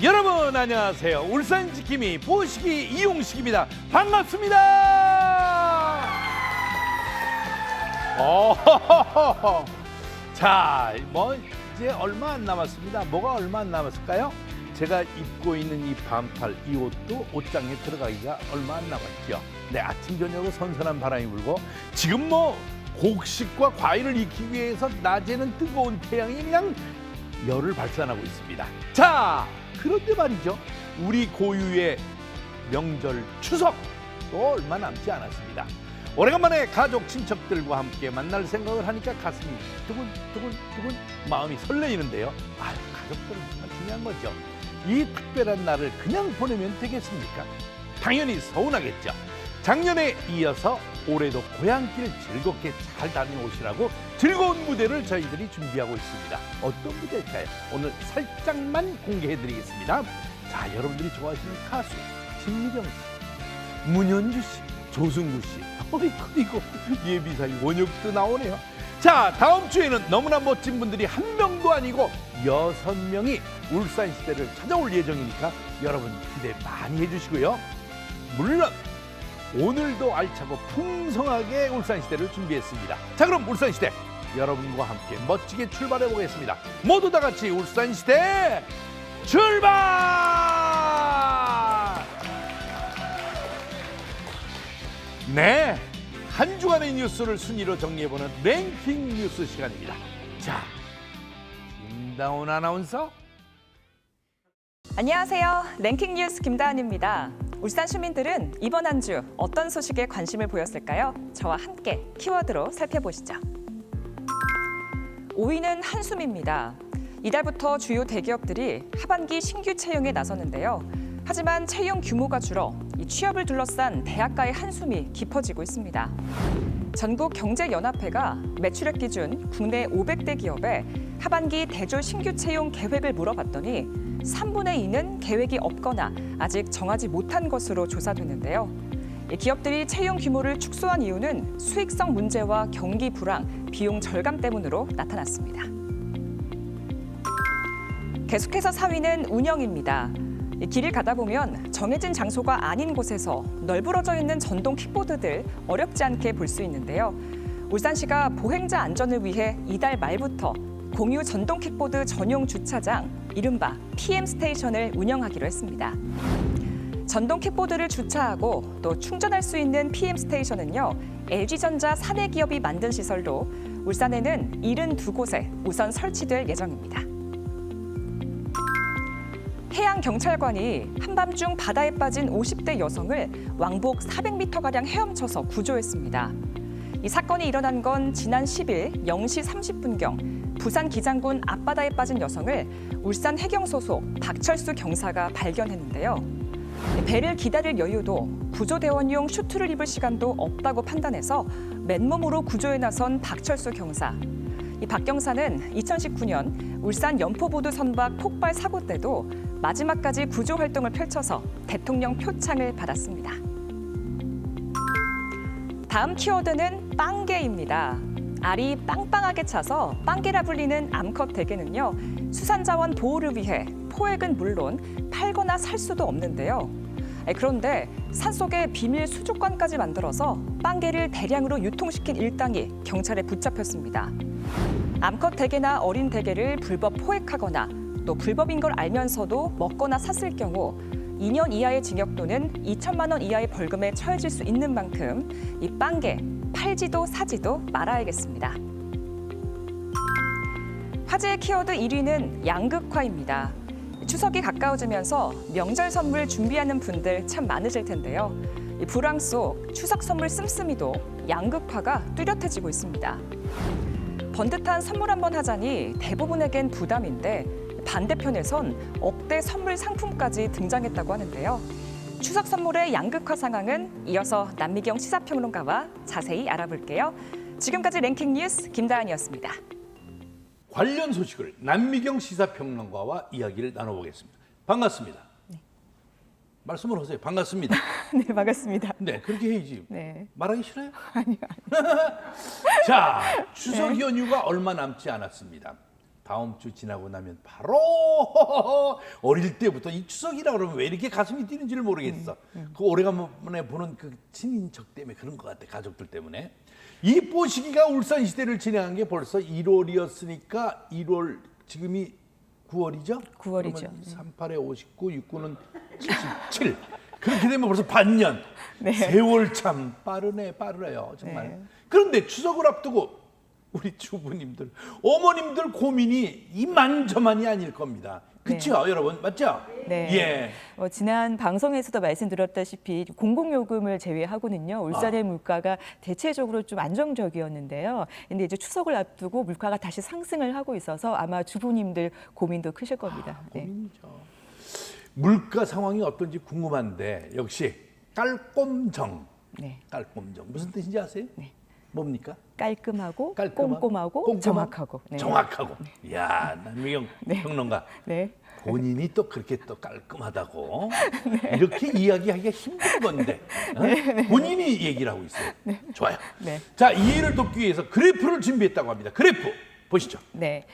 여러분 안녕하세요. 울산 지킴이 보시기 이용식입니다. 반갑습니다. 어, 자, 뭐 이제 얼마 안 남았습니다. 뭐가 얼마 안 남았을까요? 제가 입고 있는 이 반팔, 이 옷도 옷장에 들어가기가 얼마 안 남았죠. 네, 아침 저녁으로 선선한 바람이 불고 지금 뭐 곡식과 과일을 익히기 위해서 낮에는 뜨거운 태양이 그냥 열을 발산하고 있습니다. 자, 그런데 말이죠. 우리 고유의 명절 추석 또 얼마 남지 않았습니다. 오래간만에 가족 친척들과 함께 만날 생각을 하니까 가슴이 두근두근두근 마음이 설레이는데요. 아, 가족들은 정말 중요한 거죠. 이 특별한 날을 그냥 보내면 되겠습니까? 당연히 서운하겠죠. 작년에 이어서 올해도 고향길 즐겁게 잘 다녀오시라고 즐거운 무대를 저희들이 준비하고 있습니다. 어떤 무대일까요? 오늘 살짝만 공개해드리겠습니다. 자, 여러분들이 좋아하시는 가수 신미경 씨, 문현주 씨, 조승구 씨, 어이 그리고 예비사위 원혁도 나오네요. 자, 다음 주에는 너무나 멋진 분들이 한 명도 아니고 여섯 명이 울산 시대를 찾아올 예정이니까 여러분 기대 많이 해주시고요. 물론 오늘도 알차고 풍성하게 울산시대를 준비했습니다. 자 그럼 울산시대 여러분과 함께 멋지게 출발해 보겠습니다. 모두 다 같이 울산시대 출발! 네, 한 주간의 뉴스를 순위로 정리해보는 랭킹 뉴스 시간입니다. 자, 김다운 아나운서. 안녕하세요. 랭킹 뉴스 김다은입니다. 울산 시민들은 이번 한 주 어떤 소식에 관심을 보였을까요? 저와 함께 키워드로 살펴보시죠. 5위는 한숨입니다. 이달부터 주요 대기업들이 하반기 신규 채용에 나섰는데요. 하지만 채용 규모가 줄어 이 취업을 둘러싼 대학가의 한숨이 깊어지고 있습니다. 전국 경제연합회가 매출액 기준 국내 500대 기업에 하반기 대졸 신규 채용 계획을 물어봤더니 3분의 2는 계획이 없거나 아직 정하지 못한 것으로 조사됐는데요. 이 기업들이 채용 규모를 축소한 이유는 수익성 문제와 경기 불황, 비용 절감 때문으로 나타났습니다. 계속해서 4위는 운영입니다. 이 길을 가다 보면 정해진 장소가 아닌 곳에서 널브러져 있는 전동 킥보드들 어렵지 않게 볼 수 있는데요. 울산시가 보행자 안전을 위해 이달 말부터 공유 전동 킥보드 전용 주차장 이른바 PM 스테이션을 운영하기로 했습니다. 전동 킥보드를 주차하고 또 충전할 수 있는 PM 스테이션은요. LG전자 사내 기업이 만든 시설로 울산에는 72곳에 우선 설치될 예정입니다. 해양경찰관이 한밤중 바다에 빠진 50대 여성을 왕복 400m가량 헤엄쳐서 구조했습니다. 이 사건이 일어난 건 지난 10일 0시 30분경 부산 기장군 앞바다에 빠진 여성을 울산 해경 소속 박철수 경사가 발견했는데요. 배를 기다릴 여유도 구조대원용 슈트를 입을 시간도 없다고 판단해서 맨몸으로 구조에 나선 박철수 경사. 이박 경사는 2019년 울산 연포보드 선박 폭발 사고 때도 마지막까지 구조 활동을 펼쳐서 대통령 표창을 받았습니다. 다음 키워드는 빵개입니다. 알이 빵빵하게 차서 빵개라 불리는 암컷 대게는요 수산자원 보호를 위해 포획은 물론 팔거나 살 수도 없는데요. 에, 그런데 산속에 비밀 수족관까지 만들어서 빵개를 대량으로 유통시킨 일당이 경찰에 붙잡혔습니다. 암컷 대게나 어린 대게를 불법 포획하거나 또 불법인 걸 알면서도 먹거나 샀을 경우 2년 이하의 징역 또는 2천만 원 이하의 벌금에 처해질 수 있는 만큼 이 빵개 팔지도 사지도 말아야겠습니다. 화제의 키워드 1위는 양극화입니다. 추석이 가까워지면서 명절 선물 준비하는 분들 참 많으실 텐데요. 이 불황 속 추석 선물 씀씀이도 양극화가 뚜렷해지고 있습니다. 번듯한 선물 한번 하자니 대부분에겐 부담인데 반대편에선 억대 선물 상품까지 등장했다고 하는데요. 추석 선물의 양극화 상황은 이어서 남미경 시사평론가와 자세히 알아볼게요. 지금까지 랭킹 뉴스 김다은이었습니다. 관련 소식을 남미경 시사평론가와 이야기를 나눠보겠습니다. 반갑습니다. 말씀을 하세요. 반갑습니다. 네, 반갑습니다. 네, 그렇게 해야지. 네. 말하기 싫어요? 아니요. 자, 추석 네. 연휴가 얼마 남지 않았습니다. 다음 주 지나고 나면 바로 어릴 때부터 이 추석이라 그러면 왜 이렇게 가슴이 뛰는지를 모르겠어. 그 오래간만에 보는 그 친인척 때문에 그런 것 같아. 가족들 때문에. 이 뽀시기가 울산 시대를 진행한 게 벌써 1월이었으니까 1월 지금이 9월이죠? 9월이죠. 38에 59, 69는 77. 그렇게 되면 벌써 반년. 네. 세월 참 빠르네, 빠르네요. 정말. 네. 그런데 추석을 앞두고 우리 주부님들, 어머님들 고민이 이만저만이 아닐 겁니다. 그렇죠, 여러분? 맞죠? 네. 예. 어, 지난 방송에서도 말씀드렸다시피 공공요금을 제외하고는요 울산의 물가가 대체적으로 좀 안정적이었는데요. 근데 이제 추석을 앞두고 물가가 다시 상승을 하고 있어서 아마 주부님들 고민도 크실 겁니다. 네. 고민이죠. 물가 상황이 어떤지 궁금한데 역시 깔꼼정. 네. 깔꼼정. 무슨 뜻인지 아세요? 네. 뭡니까? 깔끔하고, 깔끔하고, 꼼꼼하고, 꼼꼼하고, 정확하고. 네. 정확하고. 야, 남미경 평론가. 네. 본인이 또 그렇게 또 깔끔하다고 이렇게 이야기하기가 힘든 건데 어? 본인이 얘기를 하고 있어요. 좋아요. 네. 자 이해를 돕기 위해서 그래프를 준비했다고 합니다. 그래프 보시죠. 네.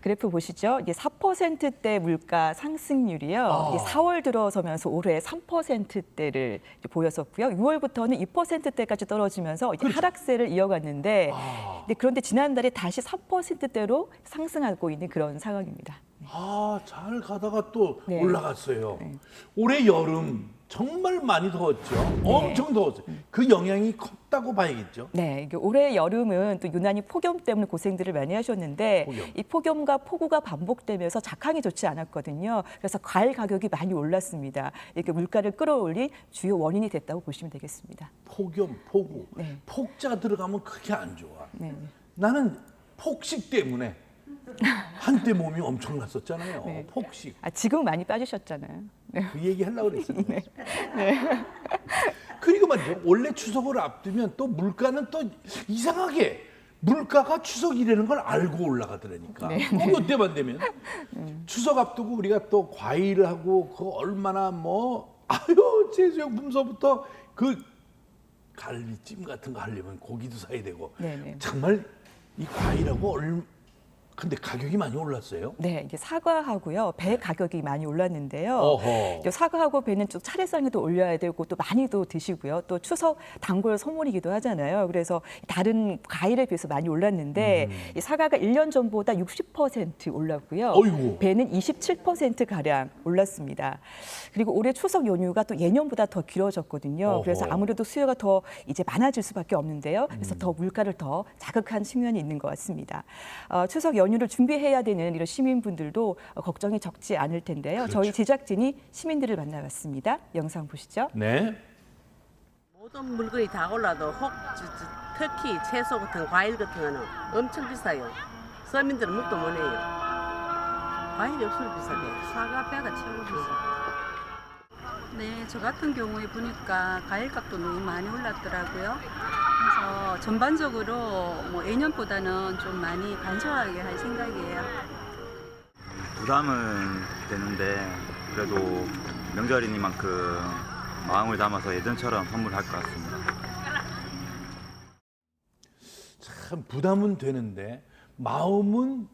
그래프 보시죠. 이게 4%대 물가 상승률이요. 아. 이게 4월 들어서면서 올해 3%대를 보였었고요. 6월부터는 2%대까지 떨어지면서 이제 하락세를 이어갔는데, 그렇죠. 아. 네, 그런데 지난달에 다시 3%대로 상승하고 있는 그런 상황입니다. 아 잘 가다가 또 네. 올라갔어요. 올해 여름 정말 많이 더웠죠. 엄청 더웠어요. 그 영향이 컸다고 봐야겠죠. 네, 이게 올해 여름은 또 유난히 폭염 때문에 고생들을 많이 하셨는데 폭염. 이 폭염과 폭우가 반복되면서 작황이 좋지 않았거든요. 그래서 과일 가격이 많이 올랐습니다. 이렇게 물가를 끌어올린 주요 원인이 됐다고 보시면 되겠습니다. 폭염, 폭우, 네. 폭자 들어가면 그렇게 안 좋아. 네. 나는 폭식 때문에 한때 몸이 엄청났었잖아요. 네. 폭식. 아, 지금 많이 빠지셨잖아요. 네. 그 얘기 하려고 그랬었는데. 그리고 말이죠. 원래 추석을 앞두면 또 물가는 또 이상하게 물가가 추석이라는 걸 알고 올라가더라니까. 네, 꼭 이때만 되면 추석 앞두고 우리가 또 과일을 하고 그 얼마나 뭐 아유 제수용품서부터 그 갈비찜 같은 거 하려면 고기도 사야 되고 네, 네. 정말 이 과일하고 얼 근데 가격이 많이 올랐어요. 네, 이게 사과하고요. 배 가격이 많이 올랐는데요. 어허. 사과하고 배는 좀 차례상에도 올려야 되고 또 많이도 드시고요. 또 추석 단골 선물이기도 하잖아요. 그래서 다른 과일에 비해서 많이 올랐는데 이 사과가 1년 전보다 60% 올랐고요. 음. 어이구. 배는 27% 가량 올랐습니다. 그리고 올해 추석 연휴가 또 예년보다 더 길어졌거든요. 어허. 그래서 아무래도 수요가 더 이제 많아질 수밖에 없는데요. 음. 그래서 더 물가를 더 자극한 측면이 있는 것 같습니다. 어, 추석 연휴 를 준비해야 되는 이런 시민분들도 어, 걱정이 적지 않을 텐데요. 그렇죠. 저희 제작진이 시민들을 만나봤습니다. 영상 보시죠. 네. 모든 물건이 다 올라도 혹 저, 저, 특히 채소 같은 과일 같은 거는 엄청 비싸요. 서민들은 먹도 못 해요. 과일이 없으면 비싸대. 사과 배가 최고 비싸. 네, 저 같은 경우에 보니까 과일값도 너무 많이 올랐더라고요. 그래서 전반적으로 뭐 예년보다는 좀 많이 간소하게 할 생각이에요. 부담은 되는데 그래도 명절이니만큼 마음을 담아서 예전처럼 선물할 것 같습니다. 참 부담은 되는데 마음은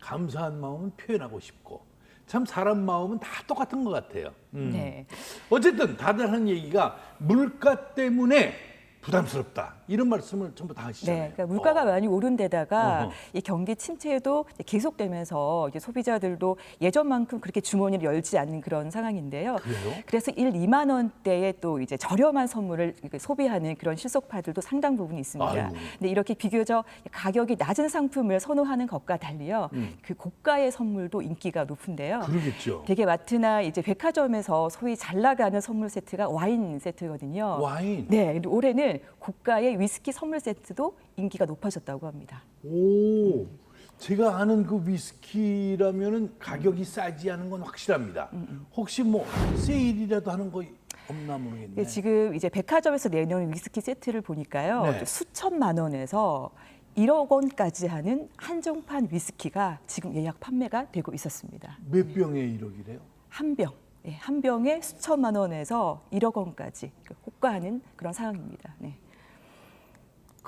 감사한 마음은 표현하고 싶고 참 사람 마음은 다 똑같은 것 같아요. 음. 네. 어쨌든 다들 하는 얘기가 물가 때문에 부담스럽다 이런 말씀을 전부 다 하시잖아요. 네, 그러니까 물가가 어. 많이 오른 데다가 어허. 이 경기 침체도 계속되면서 이제 소비자들도 예전만큼 그렇게 주머니를 열지 않는 그런 상황인데요. 그래요? 그래서 1, 2만 원대의 또 이제 저렴한 선물을 소비하는 그런 실속파들도 상당 부분 있습니다. 아이고. 근데 이렇게 비교적 가격이 낮은 상품을 선호하는 것과 달리요, 음. 그 고가의 선물도 인기가 높은데요. 그러겠죠. 되게 마트나 이제 백화점에서 소위 잘 나가는 선물 세트가 와인 세트거든요. 와인. 네, 올해는 고가의 위스키 선물 세트도 인기가 높아졌다고 합니다. 오, 제가 아는 그 위스키라면은 가격이 싸지 않은 건 확실합니다. 혹시 뭐 세일이라도 하는 거 없나 모르겠네. 근데 지금 이제 백화점에서 내놓은 위스키 세트를 보니까요, 네. 수천만 원에서 1억 원까지 하는 한정판 위스키가 지금 예약 판매가 되고 있었습니다. 몇 병에 1억이래요? 한 병, 예, 한 병에 수천만 원에서 1억 원까지 호가하는 그런 상황입니다. 네.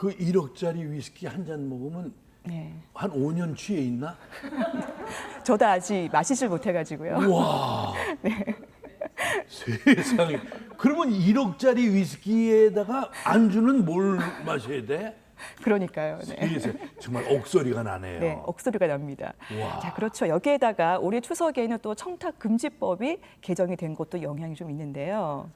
그 1억짜리 위스키 한 잔 먹으면 네. 한 5년 취해 있나? 저도 아직 마시질 못해가지고요. 우와. 세상에. 그러면 1억짜리 위스키에다가 안주는 뭘 마셔야 돼? 그러니까요. 네. 세상에. 정말 옥소리가 나네요. 네, 억소리가 납니다. 와. 자, 그렇죠. 여기에다가 올해 추석에는 또 청탁 금지법이 개정이 된 것도 영향이 좀 있는데요.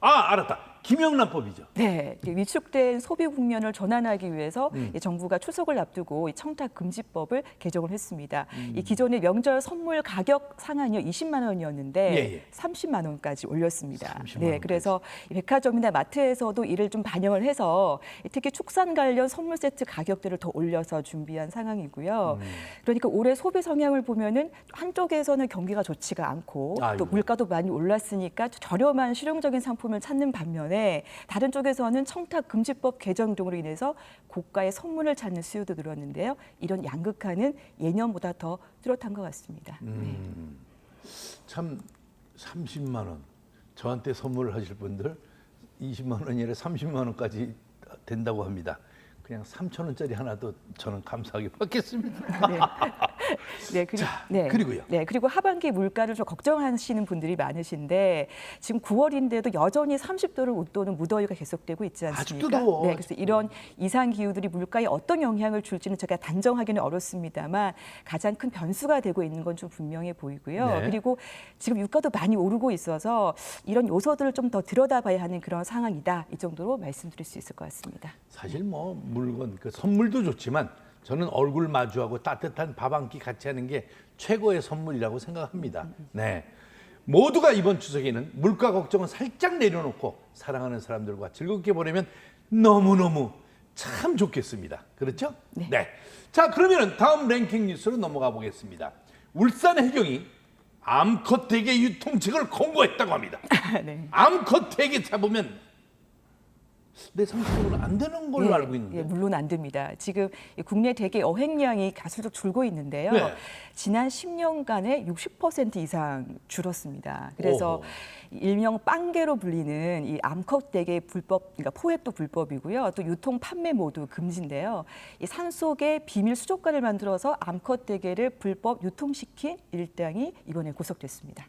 아, 알았다. 김영란법이죠. 네, 이 위축된 소비 국면을 전환하기 위해서 음. 이 정부가 추석을 앞두고 이 청탁 금지법을 개정을 했습니다. 음. 이 기존의 명절 선물 가격 상한이 20만 원이었는데 예, 예. 30만 원까지 올렸습니다. 30만 네. 그래서 이 백화점이나 마트에서도 이를 좀 반영을 해서 특히 축산 관련 선물 세트 가격들을 더 올려서 준비한 상황이고요. 음. 그러니까 올해 소비 성향을 보면은 한쪽에서는 경기가 좋지가 않고 또 아이고. 물가도 많이 올랐으니까 저렴한 실용적인 상품을 찾는 반면에 다른 쪽에서는 청탁 금지법 개정 등으로 인해서 고가의 선물을 찾는 수요도 늘었는데요. 이런 양극화는 예년보다 더 뚜렷한 것 같습니다. 음. 참 30만 원. 저한테 선물을 하실 분들 20만 원이 아니라 30만 원까지 된다고 합니다. 그냥 3천 원짜리 하나도 저는 감사하게 받겠습니다. 네. 네, 그리, 자, 그리고요. 네, 그리고 하반기 물가를 좀 걱정하시는 분들이 많으신데 지금 9월인데도 여전히 30도를 웃도는 무더위가 계속되고 있지 않습니까? 아직도 더워, 네, 그래서 이런 이상 기후들이 물가에 어떤 영향을 줄지는 제가 단정하기는 어렵습니다만 가장 큰 변수가 되고 있는 건 좀 분명해 보이고요. 네. 그리고 지금 유가도 많이 오르고 있어서 이런 요소들을 좀 더 들여다봐야 하는 그런 상황이다. 이 정도로 말씀드릴 수 있을 것 같습니다. 사실 뭐 물건 그 선물도 좋지만 저는 얼굴 마주하고 따뜻한 밥 한 끼 같이 하는 게 최고의 선물이라고 생각합니다. 네. 모두가 이번 추석에는 물가 걱정은 살짝 내려놓고 사랑하는 사람들과 즐겁게 보내면 너무너무 참 좋겠습니다. 그렇죠? 네. 자, 그러면 다음 랭킹 뉴스로 넘어가 보겠습니다. 울산 해경이 암컷 대게 유통책을 공고했다고 합니다. 네. 암컷 대게 잡으면 내 상식으로는 안 되는 걸로 예, 알고 있는데. 예, 물론 안 됩니다. 지금 이 국내 대게 어획량이 가수적 줄고 있는데요. 네. 지난 10년간에 60% 이상 줄었습니다. 그래서 오호. 일명 빵개로 불리는 이 암컷 대게 불법, 그러니까 포획도 불법이고요. 또 유통 판매 모두 금지인데요. 이 산속에 비밀 수족관을 만들어서 암컷 대게를 불법 유통시킨 일당이 이번에 구속됐습니다.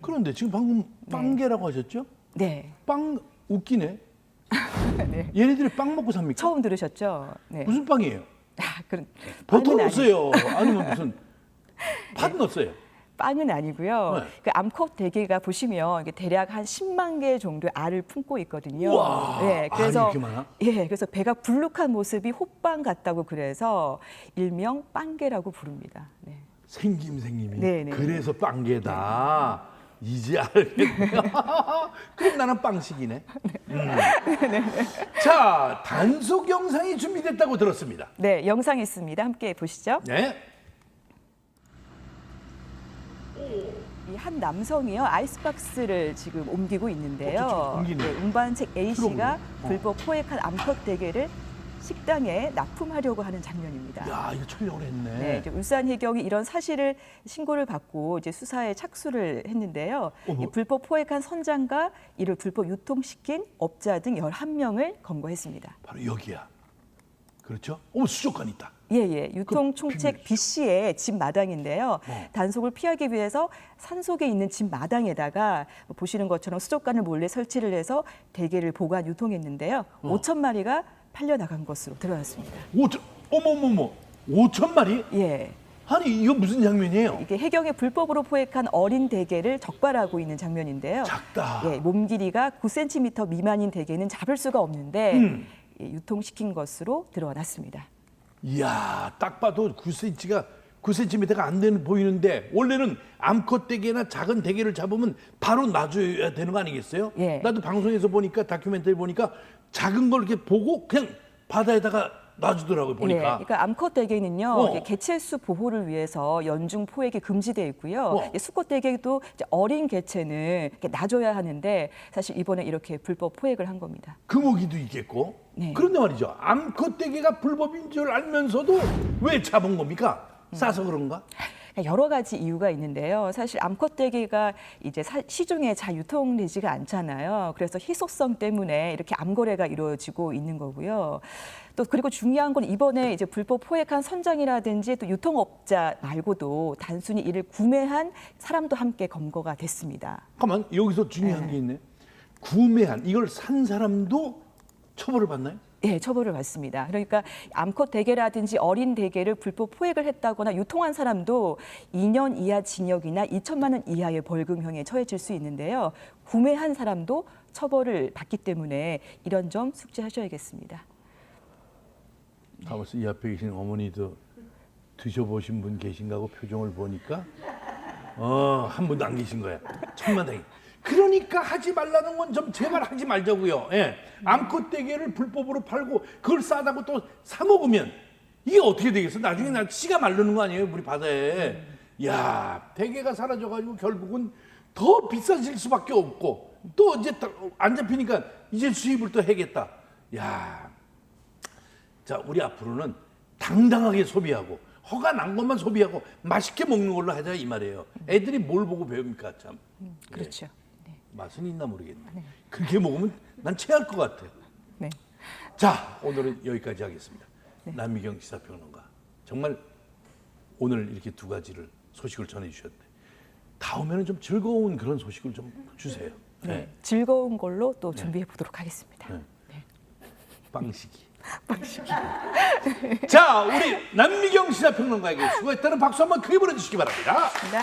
그런데 지금 방금 빵개라고 하셨죠? 네, 빵 웃기네. 네. 얘네들이 빵 먹고 삽니까? 처음 들으셨죠? 네. 무슨 빵이에요? 아, 그런 버터 빵은 아니- 넣었어요. 아니면 무슨 팥 넣었어요. 빵은 아니고요. 네. 그 암컷 대게가 보시면 이게 대략 한 10만 개 정도의 알을 품고 있거든요. 우와, 네, 알이 그래서 이렇게 많아? 예, 그래서 배가 불룩한 모습이 호빵 같다고 그래서 일명 빵개라고 부릅니다. 네. 생김 생김이. 네, 네. 그래서 빵개다. 이제 알겠네요. 그럼 나는 빵식이네. 음. 자, 단속 영상이 준비됐다고 들었습니다. 네, 영상 있습니다. 함께 보시죠. 네. 이 한 남성이요 아이스박스를 지금 옮기고 있는데요. 어, 옮기네. 네, 운반책 A 씨가 들어오네. 어. 불법 포획한 암컷 대게를 식당에 납품하려고 하는 장면입니다. 야, 이거 촬영을 했네. 네, 이제 울산 해경이 이런 사실을 신고를 받고 이제 수사에 착수를 했는데요. 어머. 이 불법 포획한 선장과 이를 불법 유통시킨 업자 등 11명을 검거했습니다. 바로 여기야. 그렇죠? 어머, 수족관 있다. 예, 예. 유통 총책 B 씨의 집 마당인데요. 어. 단속을 피하기 위해서 산속에 있는 집 마당에다가 보시는 것처럼 수족관을 몰래 설치를 해서 대게를 보관 유통했는데요. 어. 5천 마리가 팔려 나간 것으로 드러났습니다. 오천 어머머머. 오천 마리? 예. 아니, 이거 무슨 장면이에요? 이게 해경에 불법으로 포획한 어린 대게를 적발하고 있는 장면인데요. 작다. 예, 몸 길이가 9cm 미만인 대게는 잡을 수가 없는데 음. 예, 유통시킨 것으로 드러났습니다. 이야, 딱 봐도 9cm가 9cm가 안 되는 보이는데 원래는 암컷 대게나 작은 대게를 잡으면 바로 놔줘야 되는 거 아니겠어요? 예. 나도 방송에서 보니까 다큐멘터리 보니까 작은 걸 이렇게 보고 그냥 바다에다가 놔주더라고요 예, 보니까. 그러니까 암컷 대게는요 어. 개체수 보호를 위해서 연중 포획이 금지되어 있고요. 어. 이 수컷 대게도 이제 어린 개체는 이렇게 놔줘야 하는데 사실 이번에 이렇게 불법 포획을 한 겁니다. 금어기도 있겠고. 네. 그런데 말이죠. 암컷 대게가 불법인 줄 알면서도 왜 잡은 겁니까? 싸서 그런가? 여러 가지 이유가 있는데요. 사실 암컷대게가 이제 사- 시중에 잘 유통되지가 않잖아요. 그래서 희소성 때문에 이렇게 암거래가 이루어지고 있는 거고요. 또 그리고 중요한 건 이번에 이제 불법 포획한 선장이라든지 또 유통업자 말고도 단순히 이를 구매한 사람도 함께 검거가 됐습니다. 잠깐만 여기서 중요한 게 있네. 구매한 이걸 산 사람도 처벌을 받나요? 예, 처벌을 받습니다. 그러니까 암컷 대게라든지 어린 대게를 불법 포획을 했다거나 유통한 사람도 2년 이하 징역이나 2천만 원 이하의 벌금형에 처해질 수 있는데요. 구매한 사람도 처벌을 받기 때문에 이런 점 숙지하셔야겠습니다. 가만있어 이 앞에 계신 어머니도 드셔보신 분 계신가 하고 표정을 보니까 어 한 분도 안 계신 거야 천만다행 그러니까 하지 말라는 건 좀 제발 하지 말자고요. 예. 암컷 대게를 불법으로 팔고 그걸 싸다고 또 사 먹으면 이게 어떻게 되겠어? 나중에 나 씨가 마르는 거 아니에요? 우리 바다에. 야 대게가 사라져 가지고 결국은 더 비싸질 수밖에 없고 또 이제 안 잡히니까 이제 수입을 또 해야겠다. 야. 자, 우리 앞으로는 당당하게 소비하고 허가 난 것만 소비하고 맛있게 먹는 걸로 하자 이 말이에요. 애들이 뭘 보고 배웁니까 참. 그렇죠. 예, 맛은 있나 모르겠네. 그렇게 먹으면 난 체할 것 같아. 네. 자, 오늘은 여기까지 하겠습니다. 남미경 시사평론가 정말 오늘 이렇게 두 가지를 소식을 전해 주셨는데 다음에는 좀 즐거운 그런 소식을 좀 주세요. 네. 네. 즐거운 걸로 또 준비해 보도록 하겠습니다. 네. 빵식이. 자, 우리 남미경 시사평론가에게 수고했다는 박수 한번 크게 보내주시기 바랍니다. 네.